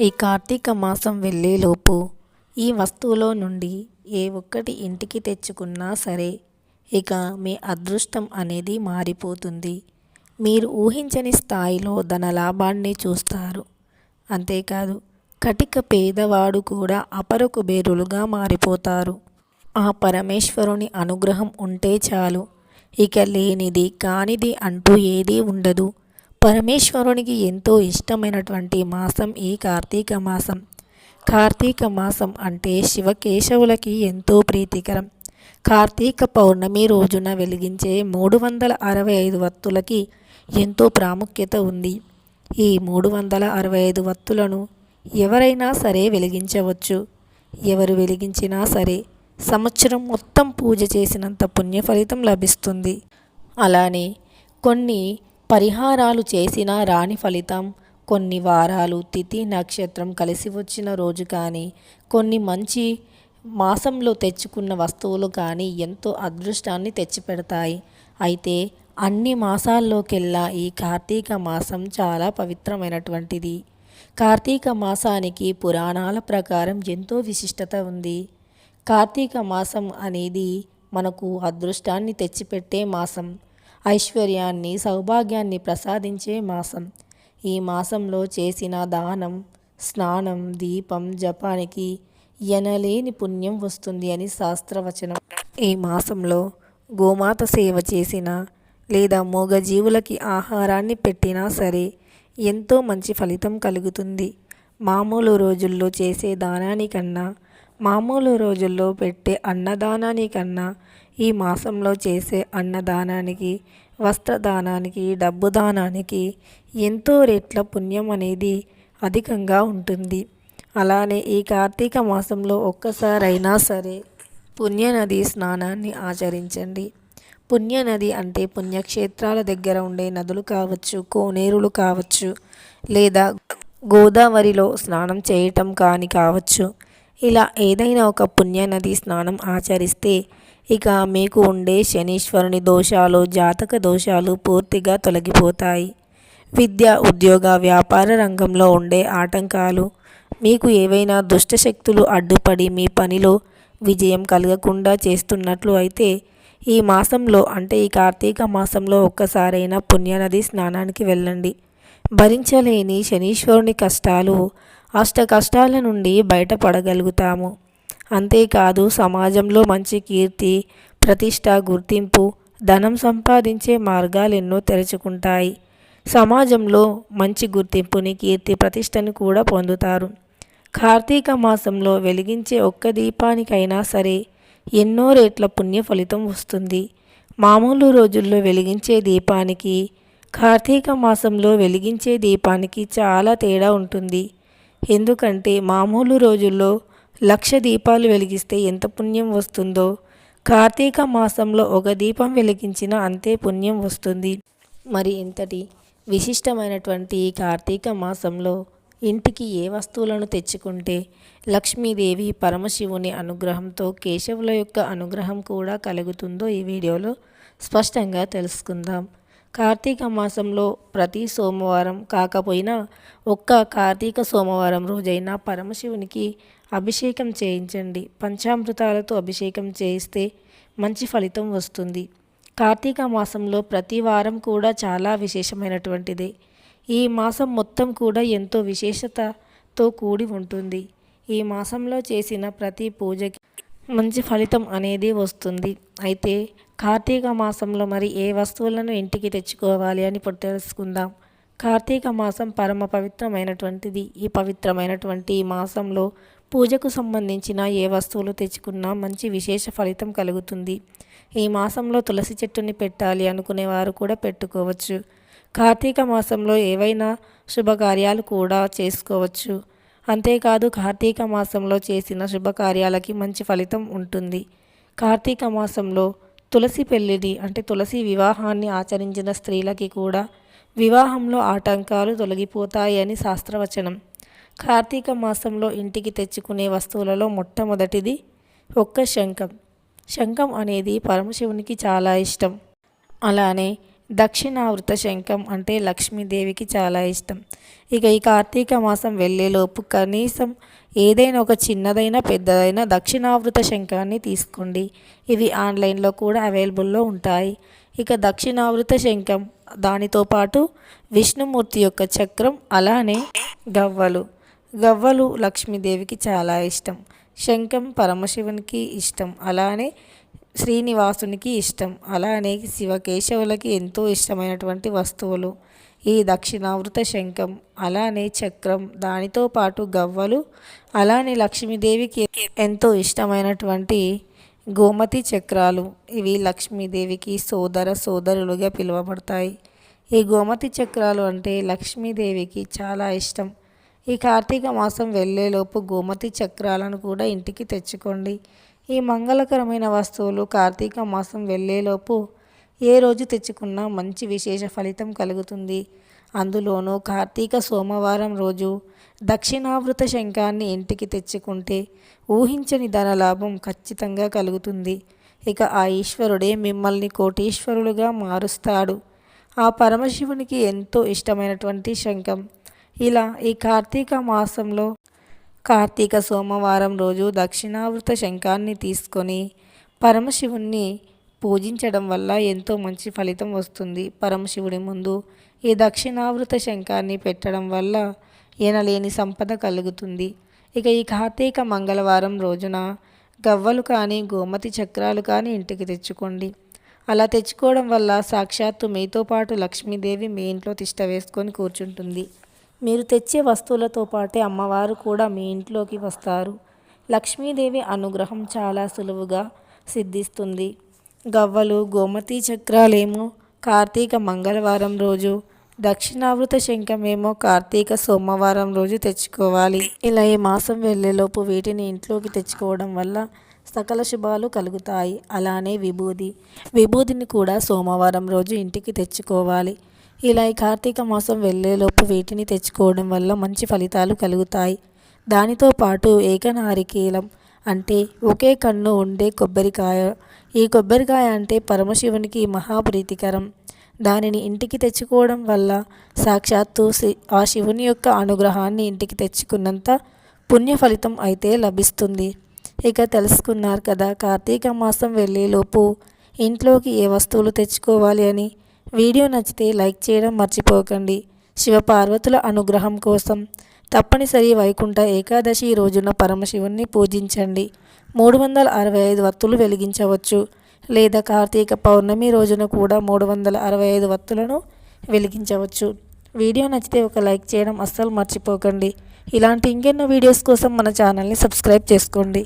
ఈ కార్తీక మాసం వెళ్ళేలోపు ఈ వస్తువులో నుండి ఏ ఒక్కటి ఇంటికి తెచ్చుకున్నా సరే ఇక మీ అదృష్టం అనేది మారిపోతుంది. మీరు ఊహించని స్థాయిలో ధన లాభాన్ని చూస్తారు. అంతేకాదు కటిక పేదవాడు కూడా అపరకు బేరులుగా మారిపోతారు. ఆ పరమేశ్వరుని అనుగ్రహం ఉంటే చాలు. ఇక లేనిది కానిది అంటూ ఏదీ ఉండదు. పరమేశ్వరునికి ఎంతో ఇష్టమైనటువంటి మాసం ఈ కార్తీక మాసం. కార్తీక మాసం అంటే శివకేశవులకి ఎంతో ప్రీతికరం. కార్తీక పౌర్ణమి రోజున వెలిగించే మూడు వందల అరవై ఐదు వత్తులకి ఎంతో ప్రాముఖ్యత ఉంది. ఈ మూడు వందల అరవై ఐదు వత్తులను ఎవరైనా సరే వెలిగించవచ్చు. ఎవరు వెలిగించినా సరే సంవత్సరం మొత్తం పూజ చేసినంత పుణ్య ఫలితం లభిస్తుంది. అలానే కొన్ని పరిహారాలు చేసినా రాని ఫలితం. కొన్ని వారాలు తిథి నక్షత్రం కలిసి వచ్చిన రోజు కానీ కొన్ని మంచి మాసంలో తెచ్చుకున్న వస్తువులు కానీ ఎంతో అదృష్టాన్ని తెచ్చిపెడతాయి. అయితే అన్ని మాసాల్లోకెల్లా ఈ కార్తీక మాసం చాలా పవిత్రమైనటువంటిది. కార్తీక మాసానికి పురాణాల ప్రకారం ఎంతో విశిష్టత ఉంది. కార్తీక మాసం అనేది మనకు అదృష్టాన్ని తెచ్చిపెట్టే మాసం. ఐశ్వర్యాన్ని సౌభాగ్యాన్ని ప్రసాదించే మాసం. ఈ మాసంలో చేసిన దానం స్నానం దీపం జపానికి ఎనలేని పుణ్యం వస్తుంది అని శాస్త్రవచనం. ఈ మాసంలో గోమాత సేవ చేసిన లేదా మూగజీవులకి ఆహారాన్ని పెట్టినా సరే ఎంతో మంచి ఫలితం కలుగుతుంది. మామూలు రోజుల్లో చేసే దానానికన్నా మామూలు రోజుల్లో పెట్టే అన్నదానానికన్నా ఈ మాసంలో చేసే అన్నదానానికి వస్త్రదానానికి డబ్బు దానానికి ఎంతో రెట్ల పుణ్యం అనేది అధికంగా ఉంటుంది. అలానే ఈ కార్తీక మాసంలో ఒక్కసారైనా సరే పుణ్యనది స్నానాన్ని ఆచరించండి. పుణ్యనది అంటే పుణ్యక్షేత్రాల దగ్గర ఉండే నదులు కావచ్చు కోనేరులు కావచ్చు లేదా గోదావరిలో స్నానం చేయటం కానీ కావచ్చు. ఇలా ఏదైనా ఒక పుణ్యనది స్నానం ఆచరిస్తే ఇక మీకు ఉండే శనీశ్వరుని దోషాలు జాతక దోషాలు పూర్తిగా తొలగిపోతాయి. విద్య ఉద్యోగ వ్యాపార రంగంలో ఉండే ఆటంకాలు మీకు ఏవైనా దుష్టశక్తులు అడ్డుపడి మీ పనిలో విజయం కలగకుండా చేస్తున్నట్లు అయితే ఈ మాసంలో అంటే ఈ కార్తీక మాసంలో ఒక్కసారైనా పుణ్యనది స్నానానికి వెళ్ళండి. భరించలేని శనీశ్వరుని కష్టాలు అష్ట కష్టాల నుండి బయటపడగలుగుతాము. అంతేకాదు సమాజంలో మంచి కీర్తి ప్రతిష్ట గుర్తింపు ధనం సంపాదించే మార్గాలు ఎన్నో తెరుచుకుంటాయి. సమాజంలో మంచి గుర్తింపుని కీర్తి ప్రతిష్టని కూడా పొందుతారు. కార్తీక మాసంలో వెలిగించే ఒక్క దీపానికైనా సరే ఎన్నో రేట్ల పుణ్య ఫలితం వస్తుంది. మామూలు రోజుల్లో వెలిగించే దీపానికి కార్తీక మాసంలో వెలిగించే దీపానికి చాలా తేడా ఉంటుంది. ఎందుకంటే మామూలు రోజుల్లో లక్ష దీపాలు వెలిగిస్తే ఎంత పుణ్యం వస్తుందో? కార్తీక మాసంలో ఒక దీపం వెలిగించిన అంతే పుణ్యం వస్తుంది. మరి ఇంతటి విశిష్టమైనటువంటి కార్తీక మాసంలో ఇంటికి ఏ వస్తువులను తెచ్చుకుంటే లక్ష్మీదేవి పరమశివుని అనుగ్రహంతో కేశవుల యొక్క అనుగ్రహం కూడా కలుగుతుందో ఈ వీడియోలో స్పష్టంగా తెలుసుకుందాం. కార్తీక మాసంలో ప్రతి సోమవారం కాకపోయినా ఒక్క కార్తీక సోమవారం రోజైనా పరమశివునికి అభిషేకం చేయించండి. పంచామృతాలతో అభిషేకం చేయిస్తే మంచి ఫలితం వస్తుంది. కార్తీక మాసంలో ప్రతి వారం కూడా చాలా విశేషమైనటువంటిది. ఈ మాసం మొత్తం కూడా ఎంతో విశేషతతో కూడి ఉంటుంది. ఈ మాసంలో చేసిన ప్రతి పూజకి మంచి ఫలితం అనేది వస్తుంది. అయితే కార్తీక మాసంలో మరి ఏ వస్తువులను ఇంటికి తెచ్చుకోవాలి అని ఇప్పుడు తెలుసుకుందాం. కార్తీక మాసం పరమ పవిత్రమైనటువంటిది. ఈ పవిత్రమైనటువంటి ఈ మాసంలో పూజకు సంబంధించిన ఏ వస్తువులు తెచ్చుకున్నా మంచి విశేష ఫలితం కలుగుతుంది. ఈ మాసంలో తులసి చెట్టుని పెట్టాలి అనుకునే వారు కూడా పెట్టుకోవచ్చు. కార్తీక మాసంలో ఏవైనా శుభకార్యాలు కూడా చేసుకోవచ్చు. అంతేకాదు కార్తీక మాసంలో చేసిన శుభకార్యాలకి మంచి ఫలితం ఉంటుంది. కార్తీక మాసంలో తులసి పెళ్ళిని అంటే తులసి వివాహాన్ని ఆచరించిన స్త్రీలకి కూడా వివాహంలో ఆటంకాలు తొలగిపోతాయి అని శాస్త్రవచనం. కార్తీక మాసంలో ఇంటికి తెచ్చుకునే వస్తువులలో మొట్టమొదటిది ఒక్క శంఖం. శంఖం అనేది పరమశివునికి చాలా ఇష్టం. అలానే దక్షిణావృత శంఖం అంటే లక్ష్మీదేవికి చాలా ఇష్టం. ఇక ఈ కార్తీక మాసం వెళ్ళేలోపు కనీసం ఏదైనా ఒక చిన్నదైనా పెద్దదైనా దక్షిణావృత శంఖాన్ని తీసుకోండి. ఇవి ఆన్లైన్లో కూడా అవైలబుల్లో ఉంటాయి. ఇక దక్షిణావృత శంఖం దానితో పాటు విష్ణుమూర్తి యొక్క చక్రం అలానే గవ్వలు. గవ్వలు లక్ష్మీదేవికి చాలా ఇష్టం. శంఖం పరమశివునికి ఇష్టం. అలానే శ్రీనివాసునికి ఇష్టం. అలానే శివకేశవులకి ఎంతో ఇష్టమైనటువంటి వస్తువులు. ఈ దక్షిణావృత శంఖం అలానే చక్రం దానితో పాటు గవ్వలు అలానే లక్ష్మీదేవికి ఎంతో ఇష్టమైనటువంటి గోమతి చక్రాలు. ఇవి లక్ష్మీదేవికి సోదర సోదరులుగా పిలువబడతాయి. ఈ గోమతి చక్రాలు అంటే లక్ష్మీదేవికి చాలా ఇష్టం. ఈ కార్తీక మాసం వెళ్ళేలోపు గోమతి చక్రాలను కూడా ఇంటికి తెచ్చుకోండి. ఈ మంగళకరమైన వస్తువులు కార్తీక మాసం వెళ్ళేలోపు ఏ రోజు తెచ్చుకున్నా మంచి విశేష ఫలితం కలుగుతుంది. అందులోనూ కార్తీక సోమవారం రోజు దక్షిణావృత శంఖాన్ని ఇంటికి తెచ్చుకుంటే ఊహించని ధనలాభం ఖచ్చితంగా కలుగుతుంది. ఇక ఆ ఈశ్వరుడే మిమ్మల్ని కోటీశ్వరులుగా మారుస్తాడు. ఆ పరమశివునికి ఎంతో ఇష్టమైనటువంటి శంఖం. ఇలా ఈ కార్తీక మాసంలో కార్తీక సోమవారం రోజు దక్షిణావృత శంఖాన్ని తీసుకొని పరమశివుణ్ణి పూజించడం వల్ల ఎంతో మంచి ఫలితం వస్తుంది. పరమశివుడి ముందు ఈ దక్షిణావృత శంఖాన్ని పెట్టడం వల్ల ఎనలేని సంపద కలుగుతుంది. ఇక ఈ కార్తీక మంగళవారం రోజున గవ్వలు కానీ గోమతి చక్రాలు కానీ ఇంటికి తెచ్చుకోండి. అలా తెచ్చుకోవడం వల్ల సాక్షాత్తు మీతో పాటు లక్ష్మీదేవి మీ ఇంట్లో తిష్ట వేసుకొని కూర్చుంటుంది. మీరు తెచ్చే వస్తువులతో పాటే అమ్మవారు కూడా మీ ఇంట్లోకి వస్తారు. లక్ష్మీదేవి అనుగ్రహం చాలా సులువుగా సిద్ధిస్తుంది. గవ్వలు గోమతి చక్రాలేమో కార్తీక మంగళవారం రోజు దక్షిణావృత శంఖమేమో కార్తీక సోమవారం రోజు తెచ్చుకోవాలి. ఇలా ఈ మాసం వెళ్ళేలోపు వీటిని ఇంట్లోకి తెచ్చుకోవడం వల్ల సకల శుభాలు కలుగుతాయి. అలానే విభూది. విభూదిని కూడా సోమవారం రోజు ఇంటికి తెచ్చుకోవాలి. ఇలా ఈ కార్తీక మాసం వెళ్ళేలోపు వీటిని తెచ్చుకోవడం వల్ల మంచి ఫలితాలు కలుగుతాయి. దానితో పాటు ఏకనారికీలం అంటే ఒకే కన్ను ఉండే కొబ్బరికాయ. ఈ కొబ్బరికాయ అంటే పరమశివునికి మహాప్రీతికరం. దానిని ఇంటికి తెచ్చుకోవడం వల్ల సాక్షాత్తు ఆ శివుని యొక్క అనుగ్రహాన్ని ఇంటికి తెచ్చుకున్నంత పుణ్య ఫలితం అయితే లభిస్తుంది. ఇక తెలుసుకున్నారు కదా కార్తీక మాసం వెళ్ళేలోపు ఇంట్లోకి ఏ వస్తువులు తెచ్చుకోవాలి అని? వీడియో నచ్చితే లైక్ చేయడం మర్చిపోకండి. శివపార్వతుల అనుగ్రహం కోసం తప్పనిసరి వైకుంఠ ఏకాదశి రోజున పరమశివుణ్ణి పూజించండి. మూడు వందల అరవై ఐదు వత్తులు వెలిగించవచ్చు. లేదా కార్తీక పౌర్ణమి రోజున కూడా మూడు వందల అరవై ఐదు వత్తులను వెలిగించవచ్చు. వీడియో నచ్చితే ఒక లైక్ చేయడం అస్సలు మర్చిపోకండి. ఇలాంటి ఇంకెన్నో వీడియోస్ కోసం మన ఛానల్ని సబ్స్క్రైబ్ చేసుకోండి.